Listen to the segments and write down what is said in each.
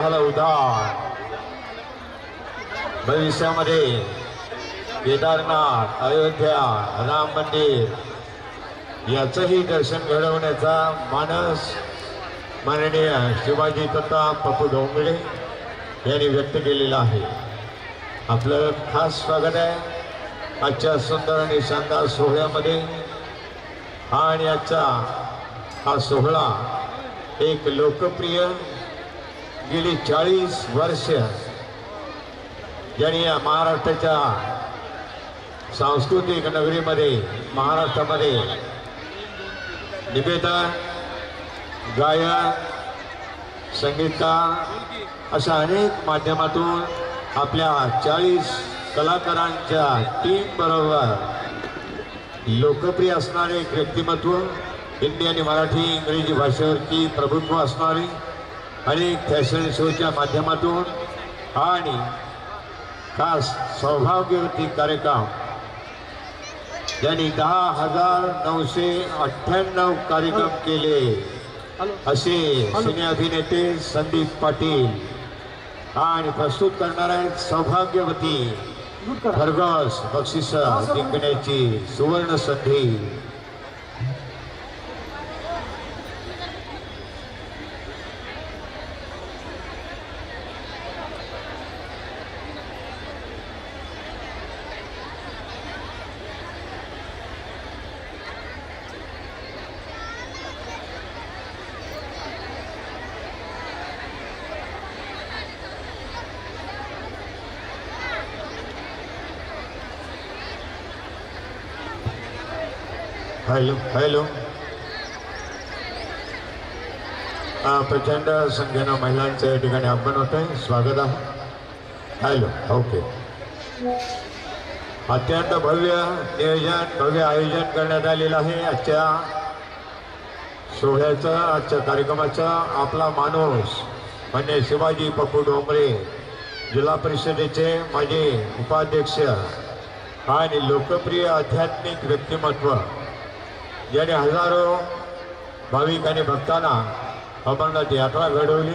झाला उधार भविष्यामध्ये केदारनाथ अयोध्या राम मंदिर याचंही दर्शन घडवण्याचा मानस माननीय शिवाजी तथा पप्पू डोंगरे यांनी व्यक्त केलेला आहे. आपलं खास स्वागत आहे आजच्या सुंदर आणि शानदार सोहळ्यामध्ये. आणि आजचा हा सोहळा एक लोकप्रिय गेली चाळीस वर्ष ज्यांनी या महाराष्ट्राच्या सांस्कृतिक नगरीमध्ये महाराष्ट्रामध्ये निवेदन गायन संगीतकार अशा अनेक माध्यमातून आपल्या चाळीस कलाकारांच्या टीमबरोबर लोकप्रिय असणारे एक व्यक्तिमत्व हिंदी आणि मराठी इंग्रजी भाषेवरती प्रभुत्व असणारी अनेक फॅशन शोच्या माध्यमातून आणि खास सौभाग्यवती कार्यक्रम. यांनी दहा हजार नऊशे अठ्ठ्याण्णव कार्यक्रम केले. असे सिने अभिनेते संदीप पाटील आणि प्रस्तुत करणार आहेत सौभाग्यवती खरगोश बक्षिस जिंकण्याची सुवर्ण संधी. हॅलो हॅलो हा, प्रचंड संख्येनं महिलांचं या ठिकाणी आगमन होत आहे स्वागत आहे. हॅलो ओके अत्यंत भव्य नियोजन भव्य आयोजन करण्यात आलेलं आहे. आजच्या सोहळ्याचं आजच्या कार्यक्रमाचा आपला माणूस म्हणजे शिवाजी पप्पू डोंबरे जिल्हा परिषदेचे माजी उपाध्यक्ष आणि लोकप्रिय आध्यात्मिक व्यक्तिमत्व. ज्याने हजारो भाविक आणि भक्तांना अमरनाथ यात्रा घडवली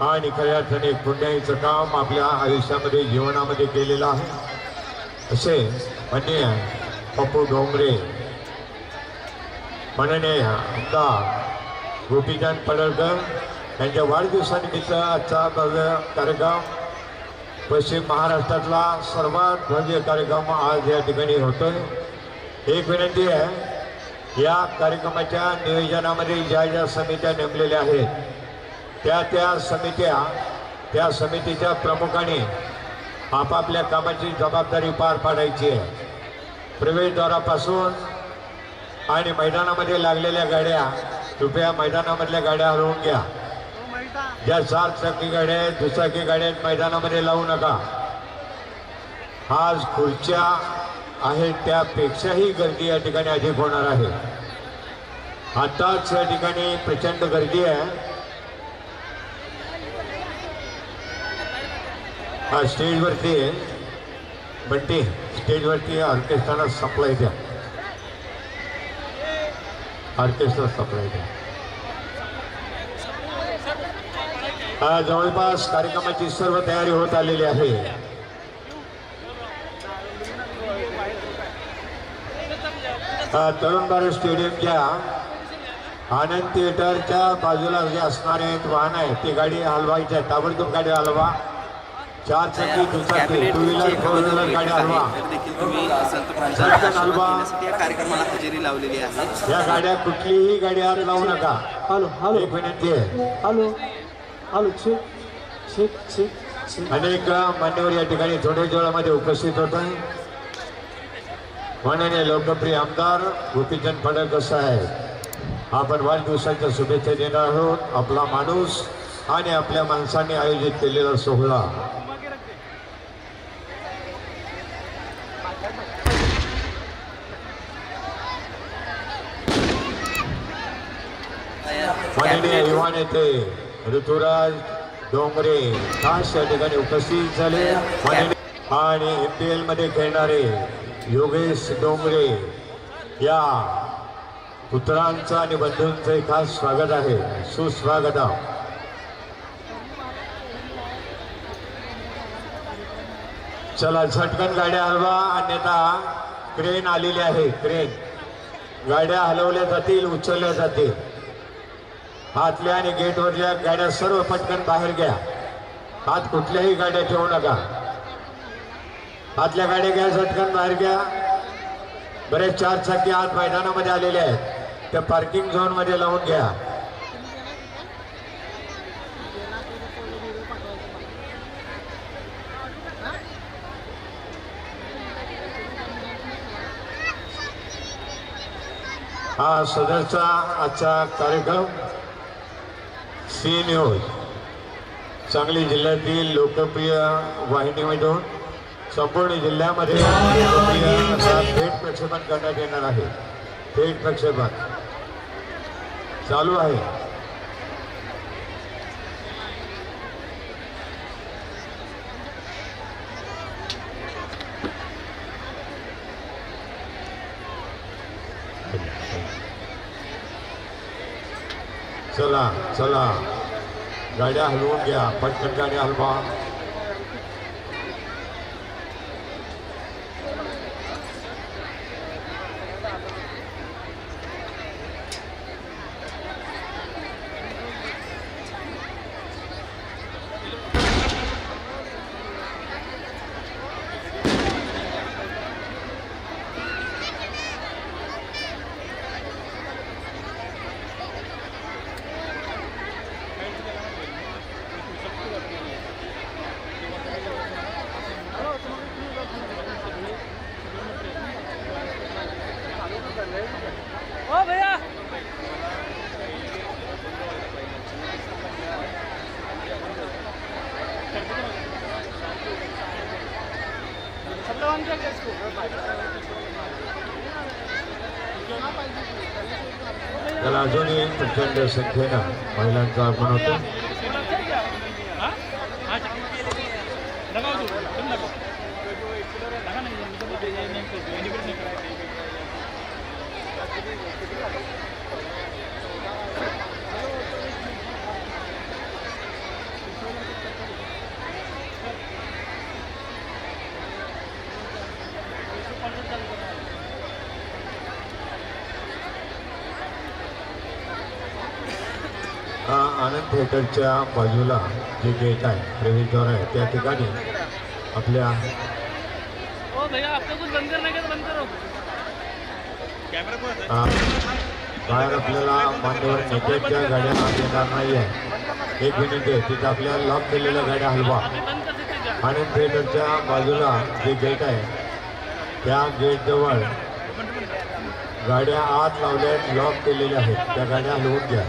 आणि खऱ्या अर्थाने पुण्याईचं काम आपल्या आयुष्यामध्ये जीवनामध्ये केलेलं आहे असे म्हणणे पप्पू डोंगरे म्हणणे आमदार गोपीचंद पडळकर यांच्या वाढदिवसानिमित्त आजचा भव्य कार्यक्रम पश्चिम महाराष्ट्रातला सर्वात भव्य कार्यक्रम आज या ठिकाणी होतोय एक विनंती आहे या कार्यक्रमाच्या नियोजनामध्ये ज्या ज्या समित्या नेमलेल्या आहेत त्या त्या समित्या त्या समितीच्या प्रमुखाने आपापल्या कामाची जबाबदारी पार पाडायची आहे. प्रवेशद्वारापासून आणि मैदानामध्ये लागलेल्या गाड्या कृपया मैदानामधल्या गाड्या हलवून घ्या. ज्या चार चाकी गाड्या आहेत दुचाकी गाड्या आहेत मैदानामध्ये लावू नका. आज खुर्च्या आहे त्यापेक्षाही गर्दी या ठिकाणी अधिक होणार आहे. आताच या ठिकाणी प्रचंड गर्दी आहे. हा स्टेजवरती बंटी स्टेजवरती ऑर्केस्ट्राला सप्लाय द्या. ऑर्केस्ट्रा सप्लाय द्या. जवळपास कार्यक्रमाची सर्व तयारी होत आलेली आहे. अ, तरुण भारत स्टेडियमच्या आनंद थिएटरच्या बाजूला जे असणारे एक वाहन आहे ती गाडी हलवायची आहे. ताबडतोब गाडी हलवा. चार चाकी दुचाकी टू व्हीलर फोर व्हीलर गाडी हलवा. संत हलवा. या कार्यक्रमाला हजेरी लावलेली आहे. या गाड्या कुठलीही गाडी हात लावू नका. Hello hello. एक विनंती आहे. Hello hello check check check check अनेक मान्यवर या ठिकाणी थोड्या वेळामध्ये उपस्थित होत आहे माननीय लोकप्रिय आमदार गोपीचंद फडणवीस साहेब आपण वाढदिवसाच्या शुभेच्छा देणार आहोत. आपला माणूस आणि आपल्या माणसाने आयोजित केलेला सोहळा. माननीय युवा नेते ऋतुराज डोंगरे खास या ठिकाणी उपस्थित झाले. आणि एम पी एलमध्ये खेळणारे योगेश डोंगरे या पुत्रांचं आणि बंधूंचं खास स्वागत आहे. सुस्वागत चला झटकन गाड्या हलवा अन्यथा क्रेन आलेली आहे क्रेन. गाड्या हलवल्या जातील उचलल्या जातील. आतल्या आणि गेटवरल्या गाड्या सर्व पटकन बाहेर घ्या. आत कुठल्याही गाड्या ठेवू नका. आतल्या गाड्या घ्या झटकन बाहेर घ्या. बरेच चार चाकी आत मैदानामध्ये आलेले आहेत. त्या पार्किंग झोनमध्ये लावून घ्या. हा सदरचा आजचा कार्यक्रम सी न्यूज. सांगली जिल्ह्यातील लोकप्रिय वाहिनीमधून संपूर्ण जिल्ह्यामध्ये थेट प्रक्षेपण करण्यात येणार प्रक्षेपण चालू आहे चला चला गाड्या हलवून घ्या पटकन गाड्या हलवा ओ भैया। त्याला अजूनही प्रचंड संख्येनं महिलांचं आगमन होतं. हा आनंद थिएटरच्या बाजूला जे गेट आहे प्रवेशद्वार आहे त्या ठिकाणी आपल्या भैया आपको कुछ बंद करना है क्या तो बंद करो। कैमरा को आ, बाहेर आपल्याला मान्यवर नेत्याच्या गाड्या आत येणार नाही आहे एक मिनिट आहे. तिथे आपल्या लॉक केलेल्या गाड्या हलवा आनंद थिएटरच्या बाजूला जे गेट आहे त्या गेटजवळ गाड्या आत लावल्या लॉक केलेल्या आहेत. त्या गाड्या हलवून घ्या.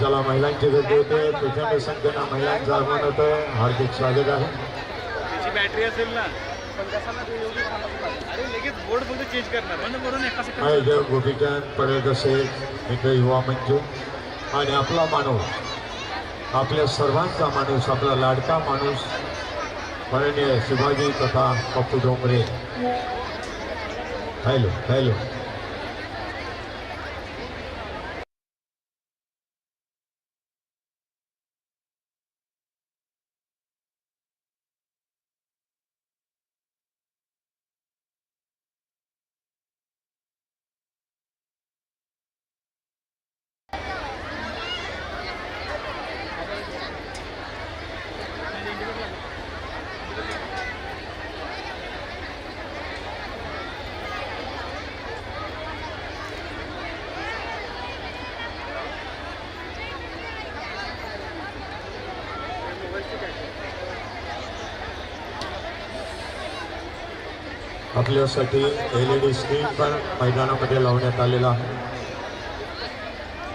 चला महिलांची गर्दी होते प्रचंड संख्येनं महिलांचं आगमन होतंय हार्दिक स्वागत आहे. त्याची बॅटरी असेल ना. आयोजक गोपीचंद मित्र युवा मंच आणि आपला माणूस आपल्या सर्वांचा माणूस आपला लाडका माणूस माननीय शिवाजी तथा पप्पू डोंगरे. Hello hello. आपल्यासाठी एल ई डी स्क्रीन पण मैदानामध्ये लावण्यात आलेला आहे.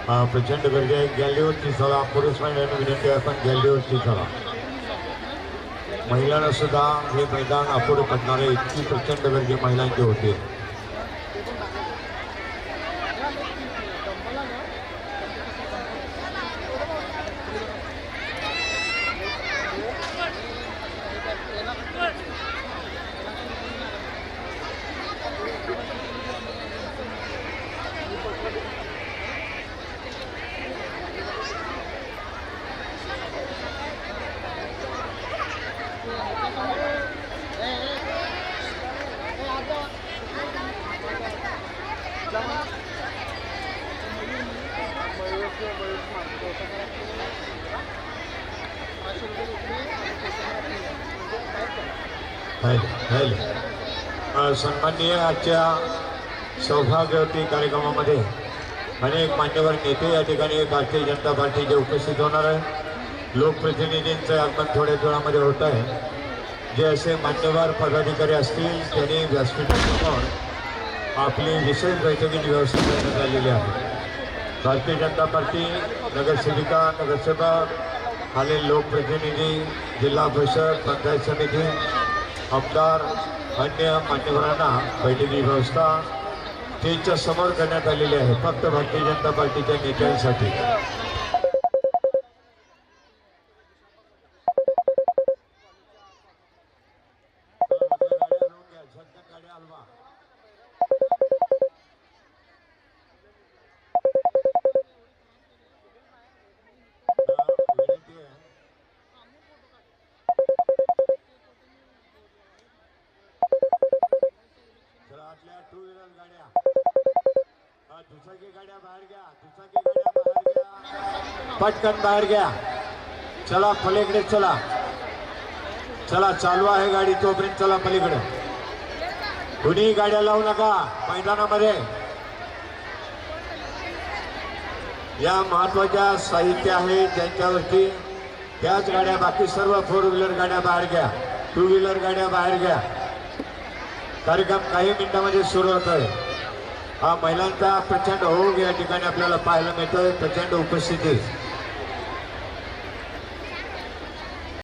हा, प्रचंड गर्दी आहे. गॅलरीवरची चला. पुरुष महिलांना विनंती आहे पण गॅलरीवरची चला. महिलांना सुद्धा हे मैदान अपुरं पडणार आहे इतकी प्रचंड गर्दी महिलांची होती. सन्माननीय आजच्या सौभाग्यवती कार्यक्रमामध्ये अनेक मान्यवर नेते या ठिकाणी भारतीय जनता पार्टीचे उपस्थित होणार आहे लोकप्रतिनिधींचं आगमन थोड्या वेळामध्ये होत आहे. जे असे मान्यवर पदाधिकारी असतील त्यांनी व्यासपीठ आपली विशेष बैठकीची व्यवस्था करण्यात आलेली आहे. भारतीय जनता पार्टी नगरसेविका नगरसेवक खालील लोकप्रतिनिधी जिल्हा परिषद पंचायत समिती आमदार अन्य मान्यवरांना बैठकी व्यवस्था त्यांच्यासमोर करण्यात आलेली आहे. फक्त भारतीय जनता पार्टीच्या नेत्यांसाठी. दुचाकी गाड्या बाहेर घ्या दुचाकी गाड्या बाहेर घ्या. पटकन बाहेर घ्या. चला पलीकडे चला. चला चालू आहे गाडी तोपर्यंत चला पलीकडे. कुणी गाड्या लावू नका मैदानामध्ये या महत्त्वाच्या साहित्य आहे त्यांच्यावरती त्याच गाड्या बाकी सर्व फोर व्हीलर गाड्या बाहेर घ्या. टू व्हीलर गाड्या बाहेर घ्या. कार्यक्रम काही मिनिटांमध्ये सुरू होत आहे हा महिलांचा प्रचंड होऊन या ठिकाणी आपल्याला पाहायला मिळतं प्रचंड उपस्थिती.